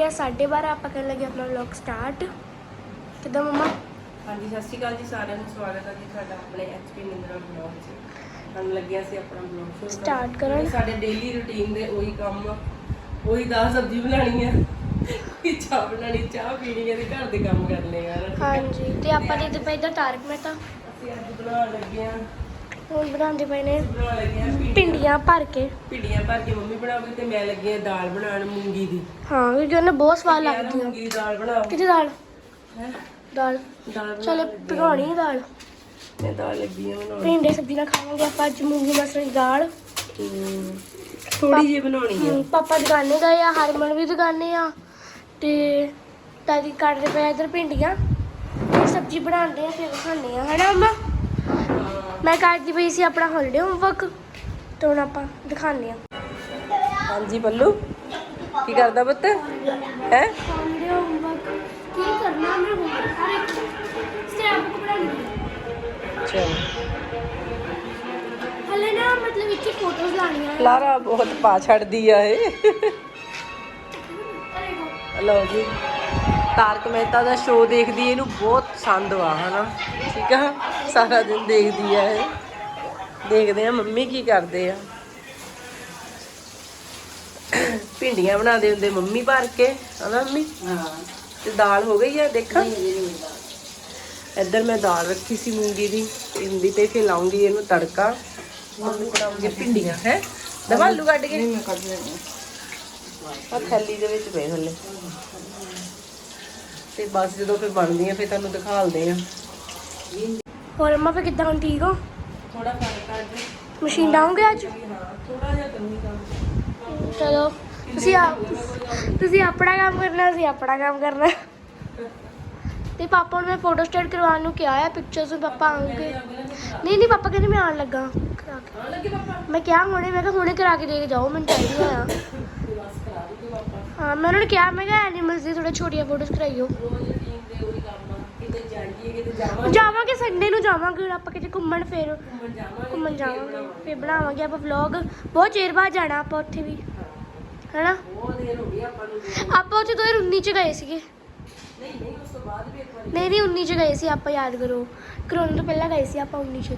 ਗਏ 12:30 ਆਪਾਂ ਕਰਨ ਲੱਗੇ ਆਪਣਾ ਵਲੌਗ ਸਟਾਰਟ ਕਿਦਾਂ ਮਮਾ? ਹਾਂਜੀ ਸਤਿ ਸ਼੍ਰੀ ਅਕਾਲ ਜੀ ਸਾਰਿਆਂ ਨੂੰ ਸਵਾਗਤ ਹੈ ਜੀ ਤੁਹਾਡਾ ਆਪਣੇ ਐਚਪੀ ਨਿੰਦਰਾ ਬਲੌਗ 'ਚ। ਸਾਨੂੰ ਲੱਗਿਆ ਸੀ ਆਪਣਾ ਬਲੌਗ ਸ਼ੁਰੂ Start ਕਰਨ। ਸਾਡੇ ਡੇਲੀ ਰੁਟੀਨ ਦੇ ਉਹੀ ਕੰਮ ਉਹੀ ਦਾਲ ਸਬਜ਼ੀ ਬਣਾਉਣੀ ਹੈ ਕਿ ਚਾਹ ਬਣਾਣੀ ਚਾਹ ਪੀਣੀ ਹੈ ਤੇ ਘਰ ਦੇ ਕੰਮ ਕਰਨੇ ਆ। ਹਾਂਜੀ ਤੇ ਆਪਾਂ ਦੇ ਪਏ ਇਧਰ ਤਾਰਕ ਮਹਿਤਾ ਅਸੀਂ ਅੱਜ ਬਣਾਉਣ ਲੱਗੇ ਆ ਹੁਣ ਬਣਾਉਂਦੇ ਪਏ ਨੇ। ਪਿੰਡੀਆਂ ਭਰ ਕੇ। ਭਿੰਡੀਆਂ ਭਰ ਕੇ ਮੰਮੀ ਬਣਾਉਗੀ ਤੇ ਮੈਂ ਲੱਗੀ ਆ ਦਾਲ ਬਣਾਉਣ ਮੂੰਗੀ ਦੀ। ਹਾਂ ਕਿਉਂਕਿ ਉਹਨਾਂ ਬਹੁਤ ਸਵਾਦ ਯਾਰ ਲੱਗਦੀ ਆ। ਮੂੰਗੀ ਦੀ ਦਾਲ ਬਣਾਓ? ਕਿਤੇ ਦਾਲ? ਹੈਂ? ਦਾਲ। ਦਾਲ ਚਲੋ ਆ। ਭਗਾਉਣੀ ਦਾਲ। ਮੈਂ ਦਾਲ ਲੱਗੀ ਆ ਬਣਾਉਣ। ਭਿੰਡੇ ਸਬਜ਼ੀ ਨਾਲ ਖਾਵਾਂਗੇ ਆਪਾਂ ਅੱਜ ਮੂੰਗੀ ਮਸਰ ਦੀ ਦਾਲ। ਥੋੜੀ ਜਿਹੀ ਬਣਾਉਣੀ ਆ। ਹਮ, ਪਾਪਾ ਦੁਕਾਨੇ ਗਏ ਆ ਹਰਮਨ ਵੀ ਦੁਕਾਨੇ ਆ। ਤੇ ਦਾਦੀ ਕੱਟਦੇ ਪਏ ਆ ਇਧਰ ਭਿੰਡੀਆਂ। ਤੇ ਸਬਜ਼ੀ ਬਣਾਉਂਦੇ ਆ ਫਿਰ ਖਾਣੇ ਆ। ਹਨਾ ਅੰਮਾ? ਮੈਂ ਕਰਦੀ ਪਈ ਸੀ ਆਪਣਾ ਹੌਲੀਡੇ ਹੋਮਵਰਕ ਤੇ ਹੁਣ ਆਪਾਂ ਦਿਖਾਉਂਦੇ ਆ ਹਾਂਜੀ ਬੱਲੂ ਕੀ ਕਰਦਾ ਪੁੱਤ? ਹੈ? ਹੌਲੀਡੇ ਹੋਮਵਰਕ ਕੀ ਕਰਨਾ ਮੈਂ ਹੋਮਵਰਕ ਹਰ ਇੱਕ ਸਟੈਪ ਹੈ। ਚਲ ਹਲੇ ਨਾ ਮਤਲਬ ਇੱਥੇ ਫੋਟੋਜ਼ ਲਾਣੀਆਂ ਆ ਲਾਰਾ ਬਹੁਤ ਪਾ ਛੱਡਦੀ ਆ ਇਹ। ਲਓ ਜੀ। ਤਾਰਕ ਮਹਿਤਾ ਦਾ ਸ਼ੋਅ ਦੇਖਦੀ ਇਹਨੂੰ ਬਹੁਤ ਪਸੰਦ ਆ ਹਨਾ? ਠੀਕ ਆ? ਸਾਰਾ ਦਿਨ ਦੇਖਦੀ ਆ ਇਹ। ਦੇਖਦੇ ਆ ਮੰਮੀ ਕੀ ਕਰਦੇ ਆ। ਭਿੰਡੀਆਂ ਬਣਾਉਂਦੇ ਹੁੰਦੇ ਮੰਮੀ ਭਰ ਕੇ ਹਨਾ ਮੰਮੀ? ਹਾਂ। ਤੇ ਦਾਲ ਹੋ ਗਈ ਆ ਦੇਖਾਂ? ਇੱਧਰ ਮੈਂ ਦਾਲ ਰੱਖੀ ਸੀ ਮੂੰਗੀ ਦੀ ਇਹਦੀ ਤੇ ਫਿਰ ਲਾਉਂਗੀ ਇਹਨੂੰ ਤੜਕਾ। ਮੰਮੀ ਬਣਾਉਂਗੇ ਭਿੰਡੀਆਂ ਹੈ? ਦਵਾ ਆਲੂ ਕੱਢ ਕੇ? ਮੈਂ ਕੱਢ ਲੈਣੀ ਆ ਥੈਲੀ ਦੇ ਵਿੱਚ ਪਏ ਥੱਲੇ। ਤੇ ਬਸ ਜਦੋਂ ਫਿਰ ਬਣਦੀਆਂ ਫਿਰ ਤੁਹਾਨੂੰ ਦਿਖਾਲਦੇ ਆ। ਹੋਰ ਅੰਮਾ ਫੇ ਕਿੱਦਾਂ ਹੁਣ ਠੀਕ ਹੋ? ਥੋੜਾ ਫ਼ਰਕ ਕਰ ਦੇ ਮਸ਼ੀਨ ਡਾਉਂਗੇ ਅੱਜ? ਹਾਂ ਥੋੜਾ ਜਿਹਾ ਕਰਨੀ ਕੰਮ ਚਲੋ ਤੁਸੀਂ ਆ ਤੁਸੀਂ ਆਪਣਾ ਕੰਮ ਕਰਨਾ ਸੀ ਆਪਣਾ ਕੰਮ ਕਰਨਾ। ਤੇ ਪਾਪਾ ਨੂੰ ਮੈਂ ਫੋਟੋ ਸਟੇਟ ਕਰਵਾਉਣ ਨੂੰ ਕਿਹਾ ਆ ਪਿਕਚਰਸ ਵੀ ਪਾਪਾ ਆਉਣਗੇ। ਨਹੀਂ ਨਹੀਂ ਪਾਪਾ ਕਹਿੰਦੇ ਮੈਂ ਆਉਣ ਲੱਗਾ। ਕਰਾ ਕੇ। ਆ ਲੱਗੇ ਪਾਪਾ? ਮੈਂ ਕਿਹਾ ਹੁਣੇ ਮੈਂ ਕਿਹਾ ਹੁਣੇ ਕਰਾ ਕੇ ਦੇ ਕੇ ਜਾਓ ਮੈਨੂੰ ਚਾਹੀਦੀ ਪਾਪਾ। ਹਾਂ ਮੈਂ ਉਹਨਾਂ ਨੂੰ ਕਿਹਾ ਮੈਂ ਕਿਹਾ ਐਨੀਮਲਸ ਦੀ ਥੋੜਾ ਛੋਟੀਆਂ ਫੋਟੋਸ ਕਰਾਈਓ। ਰੋਜ਼ ਰੁਟੀਨ ਦੇ ਉਹੀ ਕੰਮ ਆ ਕਿਤੇ ਜਾਈਏ ਕਿਤੇ ਜਾਵਾਂਗੇ। ਜਾਵਾਂਗੇ ਸੰਡੇ ਨੂੰ ਜਾਵਾਂਗੇ ਆਪਾਂ ਕਿਤੇ ਘੁੰਮਣ ਫੇਰ। ਘੁੰਮਣ ਜਾਵਾਂਗੇ ਘੁੰਮਣ ਜਾਵਾਂਗੇ ਫੇਰ ਬਣਾਵਾਂਗੇ ਆਪਾਂ ਵਲੌਗ ਬਹੁਤ ਚਿਰ ਬਾਅਦ ਜਾਣਾ ਆਪਾਂ ਉੱਥੇ ਵੀ। ਹੈਨਾ? ਬਹੁਤ ਦੇਰ ਹੋ ਗਈ ਆਪਾਂ ਨੂੰ। ਆਪਾਂ ਉੱਥੇ 2019 ਚ ਗਏ ਸੀਗੇ। ਨਹੀਂ ਨਹੀਂ ਉਸ ਤੋਂ ਬਾਅਦ ਵੀ ਇੱਕ ਵਾਰੀ ਨਹੀਂ ਨਹੀਂ 19 ਚ ਗਏ ਸੀ ਆਪਾਂ ਯਾਦ ਕਰੋ। ਕਰੋਨਾ ਤੋਂ ਪਹਿਲਾਂ ਗਏ ਸੀ ਆਪਾਂ 19 ਚ।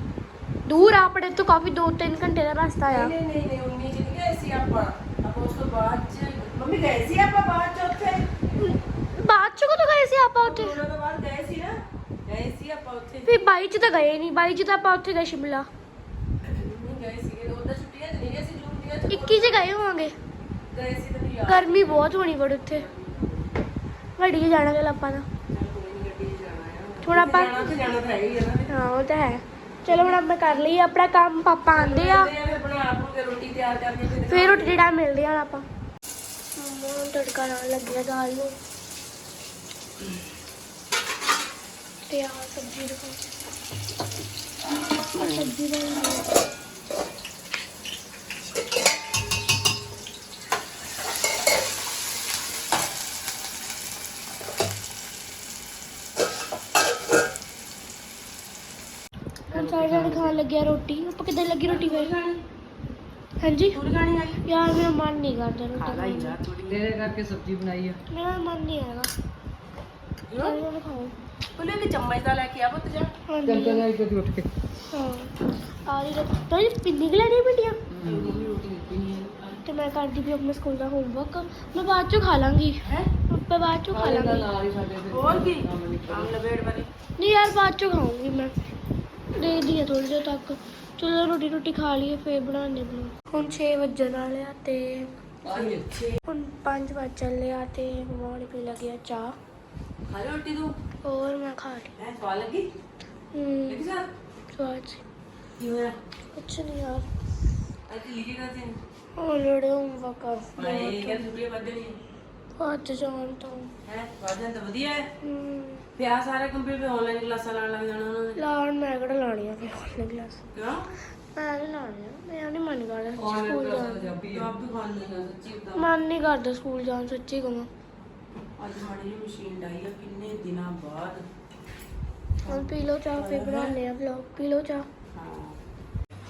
ਦੂਰ ਆ ਆਪਣੇ ਤੋਂ ਕਾਫੀ 2-3 ਘੰਟੇ ਦਾ ਰਸਤਾ ਆ। ਨਹੀਂ ਨਹੀਂ ਨਹੀਂ 19 ਚ ਨਹੀਂ ਗਏ ਸੀ ਆਪਾਂ। ਆਪਾਂ ਉਸ ਤੋਂ ਬਾਅਦ ਚ ਮੰਮੀ ਗਏ ਸੀ ਆਪਾਂ ਬਾਅਦ ਚ ਉੱਥੇ? ਬਾਅਦ ਚ ਕਦੋਂ ਗਏ ਸੀ ਆਪਾਂ ਉੱਥੇ? ਉਹਨਾਂ ਤੋਂ ਬਾਅਦ ਗਏ ਸੀ ਨਾ। ਗਏ ਸੀ ਆਪਾਂ ਉੱਥੇ। ਫਿਰ 22 ਚ ਤਾਂ ਗਏ ਨਹੀਂ 22 ਚ ਤਾਂ ਆਪਾਂ ਉੱਥੇ ਗਏ ਸ਼ਿਮਲਾ। ਨਹੀਂ ਗਏ ਸੀਗੇ ਉਹਦਾ ਛੁੱਟੀਆਂ ਨਹੀਂ ਗਏ ਸੀ ਜੂਨ ਦੀਆਂ ਚ 21 ਚ ਗਏ ਹੋਵਾਂਗੇ। ਗਏ ਸੀ ਯਾਦ। ਗਰਮੀ ਬਹੁਤ ਹੋਣੀ ਬੜ ਉੱਥੇ। ਗੱਡੀ 'ਚ ਜਾਣਾ ਚੱਲ ਆਪਾਂ ਜਾਣਾ ਤੇ ਜਾਣਾ ਤਾਂ ਹੈ ਹੀ ਆ ਨਾ। ਹਾਂ ਉਹ ਤਾਂ ਹੈ। ਚਲੋ ਹੁਣ ਆਪਾਂ ਕਰ ਲਈਏ ਆਪਣਾ ਕੰਮ ਪਾਪਾ ਆਂਦੇ ਆ। ਫਿਰ ਬਣਾ ਆਪੂ ਕੇ ਰੋਟੀ ਤਿਆਰ ਕਰਕੇ ਫਿਰ ਰੋਟੀ ਜਿਹੜਾ ਮਿਲਦੇ ਆ ਆਪਾਂ। ਮੰਮਾ ਨੂੰ ਤੜਕਾ ਲਾਉਣ ਲੱਗੀ ਆ ਦਾਲ ਨੂੰ। ਤੇ ਆ ਸਬਜ਼ੀ ਦਿਖਾਓ ਆਹ ਸਬਜ਼ੀ ਦਾ ਹੁਣ ਸਾਰੇ ਜਣੇ ਖਾਣ ਲੱਗਿਆ ਰੋਟੀ। ਆਪਾਂ ਕਿੱਦਾਂ ਲੱਗੀ ਰੋਟੀ ਫੇਰ? ਹਾਂਜੀ? ਆ। ਯਾਰ ਮੇਰਾ ਮਨ ਨਹੀਂ ਕਰਦਾ ਰੋਟੀ ਖਾਣ ਤੇਰੇ ਕਰਕੇ ਸਬਜ਼ੀ ਬਣਾਈ ਆ। ਮੇਰਾ ਮਨ ਨਹੀਂ ਹੈਗਾ। ਉਹਨੇ ਕਿ ਚਮਚ ਦਾ ਲੈ ਕੇ ਆ ਪੁੱਤ ਜਾ। ਚੱਲ ਚੱਲ ਆਈ ਕਦੀ ਉੱਠ ਕੇ। ਹਾਂ। ਆ ਰਹੀ ਤਾਂ ਇਹ ਪਿੰਨੀ ਕਿ ਲੈਣੀ ਪਿੰਡੀਆਂ ਮੰਮੀ ਰੋਟੀ ਦਿੱਤੀ ਨਹੀਂ ਤੇ ਮੈਂ ਕਰਦੀ ਵੀ ਆਪਣੇ ਸਕੂਲ ਦਾ ਹੋਮਵਰਕ ਮੈਂ ਬਾਅਦ ਚੋਂ ਖਾ ਲਾਂਗੀ। ਹੈ? ਮੈਂ ਬਾਅਦ ਚੋਂ ਖਾ ਲਾਂਗੀ। ਨਾਲ ਹੀ ਸਾਡੇ ਫਿਰ ਹੋਰ ਕੀ? ਆਮ ਲਵੇੜ ਵਾਲੀ। ਨਹੀਂ ਯਾਰ ਬਾਅਦ ਚੋਂ ਖਾਊਂਗੀ ਮੈਂ। ਦੇਖਦੀ ਆ ਥੋੜੀ ਦੇਰ ਤੱਕ। ਚਲੋ ਰੋਟੀ ਰੋਟੀ ਖਾ ਲਈਏ ਫੇਰ ਬਣਾਉਂਦੇ ਬਣਾ ਹੁਣ 6 ਵਜਣ ਵਾਲੇ ਆ ਤੇ ਹੁਣ 5 ਵਜ ਚੱਲੇ ਆ ਤੇ ਮੋੜ ਪੀ ਲੱਗਿਆ ਚਾਹ। ਖਾ ਲਈ ਰੋਟੀ ਤੂੰ? ਹੋਰ ਮੈਂ ਖਾ ਲਈ। ਹੈ ਸਵਾਦ ਲੱਗੀ? ਹੂੰ। ਲਿਖ ਜਾ ਸਵਾਦ ਸੀ। ਕੀ ਹੋਇਆ? ਕੁਛ ਨਹੀਂ ਯਾਰ। ਅੱਜ ਲਿਖੇ ਕਰਦੇ ਨੇ ਉਹ ਲੜੇ ਹੋਮਵਰਕ ਭਾਈ ਕਹਿੰਦੇ ਛੁੱਟੀਆਂ ਵੱਧਣੀ ਅੱਜ ਜਾਣ ਤੋਂ ਹੈ ਵਾਧਣ ਤਾਂ ਵਧੀਆ ਹੈ। ਹੂੰ। ਪਿਆ ਸਾਰੇ ਕੰਪਿਊਟਰ ਆਨਲਾਈਨ ਕਲਾਸਾਂ ਲਾਣ ਲੱਗ ਜਾਣਾ ਉਹਨਾਂ ਨੇ। ਲਾਣ ਮੈਂ ਕਿਹੜਾ ਲਾਣੀ ਆ ਫਿਰ ਆਨਲਾਈਨ ਕਲਾਸ ਕਿਉਂ? ਮੈਂ ਨਹੀਂ ਲਾਣੀ ਆ ਮੈਂ ਨਹੀਂ ਮਨ ਕਰਦਾ ਆਨਲਾਈਨ ਸਕੂਲ ਕਲਾਸਾਂ ਜਾਣ ਪੰਜਾਬੀ ਆਪ ਵੀ ਖਾਣ ਲੈਣਾ ਸੱਚੀ ਬਤਾ ਮਨ ਨਹੀਂ ਕਰਦਾ ਸਕੂਲ ਜਾਣ ਸੱਚੀ ਕਹਾਂ ਅੱਜ ਮਾੜੀ ਜਿਹੀ ਮਸ਼ੀਨ ਡਾਈ ਆ ਕਿੰਨੇ ਦਿਨਾਂ ਬਾਅਦ। ਹੁਣ ਪੀ ਲਓ ਚਾਹ ਫਿਰ ਬਣਾਉਂਦੇ ਆ ਵਲੌਗ ਪੀ ਲਓ ਚਾਹ। ਹਾਂ।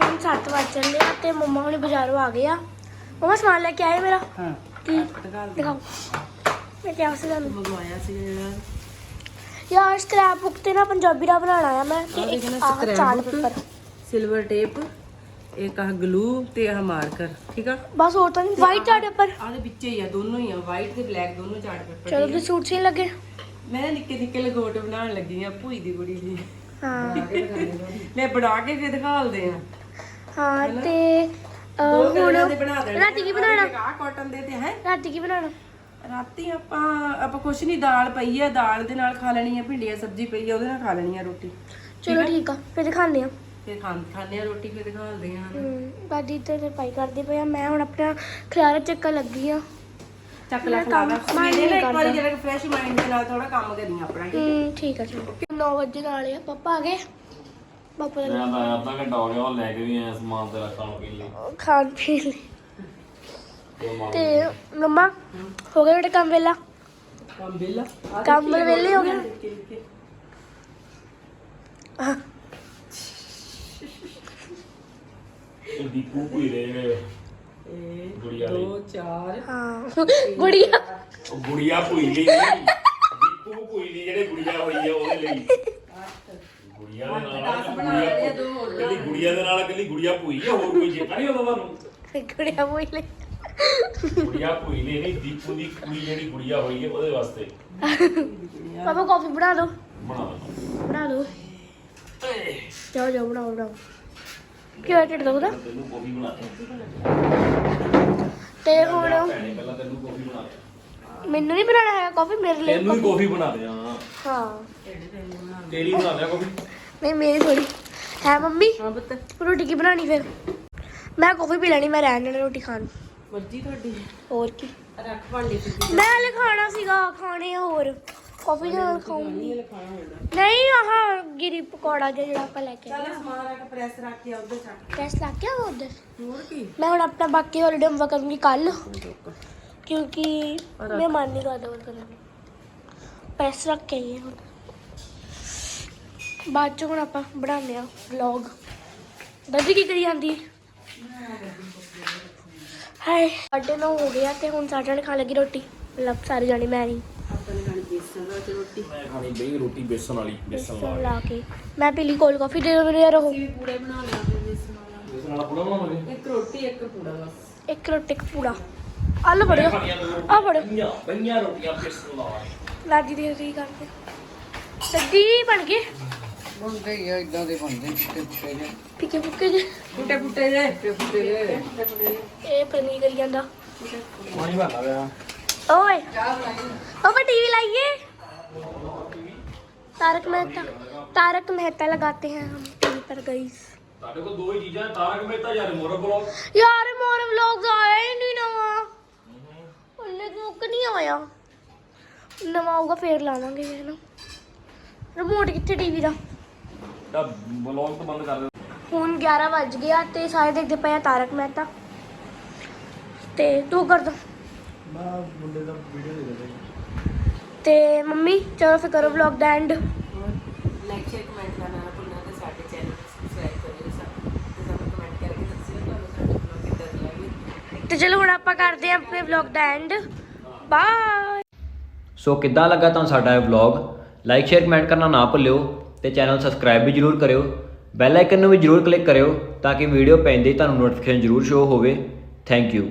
ਹੁਣ 7 ਵਜ ਚੱਲੇ ਆ ਤੇ ਮੰਮਾ ਹੁਣੇ ਬਾਜ਼ਾਰੋਂ ਆ ਗਏ ਆ। ਮੰਮਾ ਸਮਾਨ ਲੈ ਕੇ ਆਏ ਮੇਰਾ? ਹਾਂ। ਕੀ? ਪਟਕਾਲ ਦਿਖਾਓ। ਮੈਂ ਕਿਹਾ ਸੀ ਤੁਹਾਨੂੰ। ਮੰਗਵਾਇਆ ਸੀ ਜਿਹੜਾ। ਯਾਰ ਸਕ੍ਰੈਪ ਬੁੱਕ ਤੇ ਨਾ ਪੰਜਾਬੀ ਦਾ ਬਣਾਉਣਾ ਆ ਮੈਂ ਤੇ ਆਹ ਇੱਕ ਦੇਖਣਾ ਆਹ scrap chart book। Paper. Silver tape ਇੱਕ ਆਹ ਗਲੂ ਤੇ ਆਹ ਮਾਰਕਰ ਠੀਕ ਆ? ਬਸ ਹੋਰ ਤਾਂ ਨਹੀਂ ਵਾਈਟ ਚਾਰਟ ਪੇਪਰ। ਆਦੇ ਵਿੱਚ ਹੀ ਆ ਦੋਨੋਂ ਹੀ ਆ ਵਾਈਟ ਤੇ ਬਲੈਕ ਦੋਨੋਂ ਚਾਰਟ ਪੇਪਰ ਚਲੋ ਤੁਸੀਂ ਸੂਟ ਸੀ ਲੱਗੇ? ਮੈਂ ਨਿੱਕੇ ਨਿੱਕੇ ਲਗੋਟ ਬਣਾਉਣ ਲੱਗੀ ਆ ਭੂਈ ਦੀ ਕੁੜੀ ਦੀ। ਹਾਂ। ਲੈ ਬਣਾ ਕੇ ਫਿਰ ਦਿਖਾਲਦੇ ਆ। ਹਾਂ ਤੇ ਅਹ, ਦੋ ਹੁਣ ਕਲਰਾਂ ਦੇ ਬਣਾ ਦੇਣੇ ਰਾਤੀ ਕੀ ਬਣਾਉਣਾ? ਆ ਕਾਟਨ ਦੇ ਤੇ ਹੈ? ਰਾਤੀ ਕੀ ਬਣਾਉਣਾ? ਰਾਤੀ ਆਪਾਂ ਆਪਾਂ ਕੁਛ ਨਹੀਂ ਦਾਲ ਪਈ ਆ ਦਾਲ ਦੇ ਨਾਲ ਖਾ ਲੈਣੀ ਆ ਭਿੰਡੀਆਂ ਸਬਜ਼ੀ ਪਈ ਆ ਉਹਦੇ ਨਾਲ ਖਾ ਲੈਣੀ ਆ ਰੋਟੀ। ਚਲੋ ਠੀਕ ਆ ਫਿਰ ਦਿਖਾਉਂਦੇ ਆ। ਫਿਰ ਖਾਂ ਖਾਂਦੇ ਆ ਰੋਟੀ ਫਿਰ ਦਿਖਾਲਦੇ ਆ। ਹਮ, ਦਾਦੀ ਤੇ ਪਾਈ ਕਰਦੀ ਪਈ ਆ ਮੈਂ ਹੁਣ ਆਪਣਾ ਖਿਆਲ ਚੱਕਰ ਲੱਗੀ ਆ। ਚੱਕ ਲੈ ਖਲਾ ਦਾ ਸਵੇਰੇ ਨਾ ਇੱਕ ਵਾਰੀ ਜਿਹੜਾ ਫਰੈਸ਼ ਮਾਈਂਡ ਦੇ ਨਾਲ ਥੋੜਾ ਕੰਮ ਕਰੀ ਆਪਣਾ। ਹੂੰ ਠੀਕ ਆ ਚਲੋ 9 ਵਜੇ ਨਾਲ ਆ ਪਾਪਾ ਆ ਗਏ? ਪਾਪਾ ਦਾ ਮੈਂ ਤਾਂ ਆਇਆ ਅੱਧਾ ਘੰਟਾ ਹੋ ਗਿਆ ਉਹ ਲੈ ਕੇ ਵੀ ਆਇਆ ਸਮਾਨ ਤੇਰਾ ਖਾਣ ਪੀਣ ਲਈ। ਖਾਣ ਪੀਣ ਲਈ। ਤੇ ਮਾਂ ਤੇ ਮੰਮਾ ਹੋ ਗਿਆ ਤੁਹਾਡਾ ਕੰਮ ਵੇਲਾ? ਕੰਮ ਬਿੱਲਾ ਕੰਮ ਵੇਲੇ ਹੋ ਗਿਆ ਆਹ, ਇਹ ਦੀਪੂ ਕੋਈ ਦੇ ਇਹ ਗੁੜੀਆ ਦੋ ਲਈ ਚਾਰ। ਹਾਂ ਗੁੜੀਆ। ਉਹ ਗੁੜੀਆ ਭੁਈ ਲਈ ਨਹੀਂ। ਦੀਪੂ ਭੁਈ ਲਈ ਜਿਹੜੇ ਗੁੜੀਆ ਹੋਈ ਆ ਉਹਦੇ ਲਈ। ਗੁੜੀਆ ਦੇ ਨਾਲ ਗੁੜੀਆ ਕੱਲੀ ਗੁੜੀਆ ਦੇ ਨਾਲ ਕੱਲੀ ਗੁੜੀਆ ਭੁਈ ਆ ਹੋਰ ਕੋਈ ਚੇਤਾ ਨਹੀਂ ਹੁੰਦਾ ਤੁਹਾਨੂੰ? ਗੁੜੀਆ ਬੋਲੇ ਗੁੜੀਆ ਭੁਈ ਲਈ ਨਹੀਂ ਦੀਪੂ ਦੀ ਕੁੜੀ ਜਿਹੜੀ ਗੁੜੀਆ ਹੋਈ ਹੈ ਉਹਦੇ ਵਾਸਤੇ। ਪਾਪਾ ਕਾਫੀ ਬਣਾ ਦਿਓ। ਬਣਾ ਬਣਾ ਦਿਓ। ਜਾਓ ਜਾਓ ਬਣਾਓ ਬਣਾਓ। ਕੀ ਹੋਇਆ ਢਿੱਡ ਦੁਖਦਾ ਤੈਨੂੰ ਕੌਫੀ ਬਣਾ ਦੇ ਤੇ ਹੁਣ ਭੈਣੇ ਪਹਿਲਾਂ ਤੈਨੂੰ ਕੌਫੀ ਬਣਾ ਦੇ ਮੈਨੂੰ ਨਹੀਂ ਬਣਾਉਣਾ ਹੈਗਾ ਕਾਫੀ ਮੇਰੇ ਲਈ ਤੈਨੂੰ ਹੀ ਕੌਫੀ ਬਣਾ ਦੇ ਹਾਂ। ਹਾਂ। ਤੇਰੀ ਬਣਾ ਦਿਆ ਕੌਫੀ ਨਹੀਂ ਮੇਰੀ ਥੋੜੀ ਹੈ ਮੰਮੀ? ਹਾਂ ਪੁੱਤ। ਰੋਟੀ ਕੀ ਬਣਾਣੀ ਫਿਰ? ਮੈਂ ਕਾਫੀ ਪੀ ਲੈਣੀ ਮੈਂ ਰਹਿਣ ਦੇਣਾ ਰੋਟੀ ਖਾਣ। ਮਰਜ਼ੀ ਤੁਹਾਡੀ। ਹੋਰ ਕੀ? ਰੱਖ ਭਾਂਡੇ ਤੇ ਮੈਂ ਹਲੇ ਖਾਣਾ ਸੀਗਾ ਖਾਣੇ ਆ ਹੋਰ। ਕਾਫੀ ਨਾਲ ਖਾਣਾ ਹੁੰਦਾ ਨਹੀਂ ਆਹ ਗਿਰੀ ਪਕੌੜਾ ਜਿਹਾ ਜਿਹੜਾ ਆਪਾਂ ਲੈ ਕੇ ਆਏ ਚੱਲ ਸਮਾਨ ਰੱਖ ਪ੍ਰੈਸ ਰੱਖ ਕੇ ਉਧਰ ਛੱਡ ਕੈਸ ਲੱਗ ਗਿਆ ਉਧਰ। ਹੋਰ ਕੀ? ਮੈਂ ਹੁਣ ਆਪਣਾ ਬਾਕੀ ਹੌਲੀਡੇ ਹੋਮਵਰਕ ਕਰੂੰਗੀ ਕੱਲ ਕਿਉਂਕਿ ਮੈਂ ਮਨ ਨਹੀਂ ਕਰਦਾ ਉਹ ਕਰਨ ਨੂੰ। ਪੈਸੇ ਰੱਖ ਕੇ ਆਈ ਹਾਂ ਹੁਣ। ਬਾਅਦ ਚ ਹੁਣ ਆਪਾਂ ਬਣਾਉਂਦੇ ਆ ਵਲੌਗ ਦਾਦੀ ਕੀ ਕਰੀ ਜਾਂਦੀ? ਹਾਏ ਸਾਡੇ ਨੌ ਹੋ ਗਿਆ ਤੇ ਹੁਣ ਸਾਡੇ ਨੇ ਖਾ ਲੱਗੀ ਰੋਟੀ। ਮਤਲਬ ਸਾਰੇ ਜਾਣੇ ਮੈਂ ਨਹੀਂ ਆਪਾਂ ਨੇ ਖਾਣੀ ਬੇਸਣ ਦਾ ਤੇ ਰੋਟੀ। ਮੈਂ ਖਾਣੀ ਬਈ ਰੋਟੀ ਬੇਸਣ ਵਾਲੀ ਬੇਸਣ ਬੇਸਣ ਲਾ ਕੇ। ਮੈਂ ਪੀ ਲਈ ਕੋਲਡ ਕਾਫੀ ਦੇ ਦਿਓ ਮੈਨੂੰ ਯਾਰ ਉਹ। ਵੀ ਪੂੜੇ ਬਣਾ ਲਿਆ ਤੇ ਬੇਸਣ ਵਾਲਾ। ਬੇਸਣ ਵਾਲਾ ਪੂੜਾ ਬਣਾਵਾਂਗੇ ਇੱਕ ਰੋਟੀ ਇੱਕ ਪੂੜਾ ਬਸ। ਇੱਕ ਰੋਟੀ ਇੱਕ ਪੂੜਾ। ਆ ਫੜਿਓ। ਪਈਆਂ ਪਈਆਂ ਰੋਟੀਆਂ ਬੇਸਣ ਵਾਲਾ ਲਾਡੀ ਦੀ ਕੀ। ਕਰਦੇ ਸੱਦੀ ਬਣ ਗਏ ਮੁੰਡੇ ਹੀ ਇਦਾਂ ਦੇ ਬਣਦੇ ਚਿੱਟੇ ਚਿੱਟੇ ਫਿੱਕੇ ਫੁੱਕੇ ਜੇ। ਫੁੱਟੇ ਫੁੱਟੇ ਜੇ ਫੁੱਟੇ ਇਹ ਪਨੀ ਕਰੀ ਜਾਂਦਾ। ਪਾਣੀ ਭਰਨਾ ਪਿਆ। ਓਏ ਪਾਪਾ टीवी लाइए तारक मेहता तारक मेहता लगाते हैं हम टीवी पर गई ਤੁਹਾਡੇ ਕੋਲ ਦੋ ਹੀ ਚੀਜ਼ਾਂ ਤਾਰਕ ਮਹਿਤਾ ਯਾਰ ਮੋਰ ਬਲੌਗ यार मोर व्लॉग्स आया ही नहीं नवा उन्ने मुक नहीं आया नवा आऊगा फिर लावांगे है ना ਰਿਮੋਟ ਕਿੱਥੇ ਟੀਵੀ ਦਾ ਦਾ ਬਲੌਗ ਤੋਂ ਬੰਦ ਕਰ ਦੇ ਹੁਣ 11 ਵੱਜ ਗਿਆ ਤੇ ਸਾਰੇ ਦੇਖਦੇ ਪਏ ਆ ਤਾਰਕ ਮਹਿਤਾ ਤੇ ਤੂੰ ਕਰ ਦੋ ਮੁੰਡੇ ਦਾ ਵੀਡੀਓ ਦੇ ਦੇ ਤੇ ਮੰਮੀ ਚਲੋ ਫਿਰ ਕਰੋ ਵਲੌਗ ਦਾ ਐਂਡ ਲਾਈਕ ਸ਼ੇਅਰ ਕਮੈਂਟ ਕਰਨਾ ਨਾ ਭੁੱਲਣਾ ਤੇ ਸਾਡੇ ਚੈਨਲ ਨੂੰ ਸਬਸਕ੍ਰਾਈਬ ਕਰਿਓ ਸਾ- ਤੇ ਸਾਨੂੰ ਕਮੈਂਟ ਕਰਕੇ ਦੱਸਿਓ ਤੁਹਾਨੂੰ ਸਾਡੇ ਵਲੌਗ ਕਿੱਦਾਂ ਦੇ ਲੱਗੇ। ਤੇ ਚਲੋ ਹੁਣ ਆਪਾਂ ਕਰਦੇ ਆਂ ਆਪਣੇ ਵਲੌਗ ਦਾ ਐਂਡ ਬਾਏ ਸੋ ਕਿੱਦਾਂ ਲੱਗਾ ਤੁਹਾਨੂੰ ਸਾਡਾ ਇਹ ਵਲੌਗ ਲਾਈਕ ਸ਼ੇਅਰ ਕਮੈਂਟ ਕਰਨਾ ਨਾ ਭੁੱਲਿਓ ਤੇ ਚੈਨਲ ਸਬਸਕ੍ਰਾਈਬ ਵੀ ਜਰੂਰ ਕਰਿਓ। ਬੈਲ ਆਈਕਨ ਨੂੰ ਵੀ ਜਰੂਰ ਕਲਿੱਕ ਕਰਿਓ ਤਾਂ ਕਿ ਵੀਡੀਓ ਪੈਂਦੇ ਹੀ ਤੁਹਾਨੂੰ ਨੋਟੀਫਿਕੇਸ਼ਨ ਜਰੂਰ ਸ਼ੋ ਹੋਵੇ। Thank you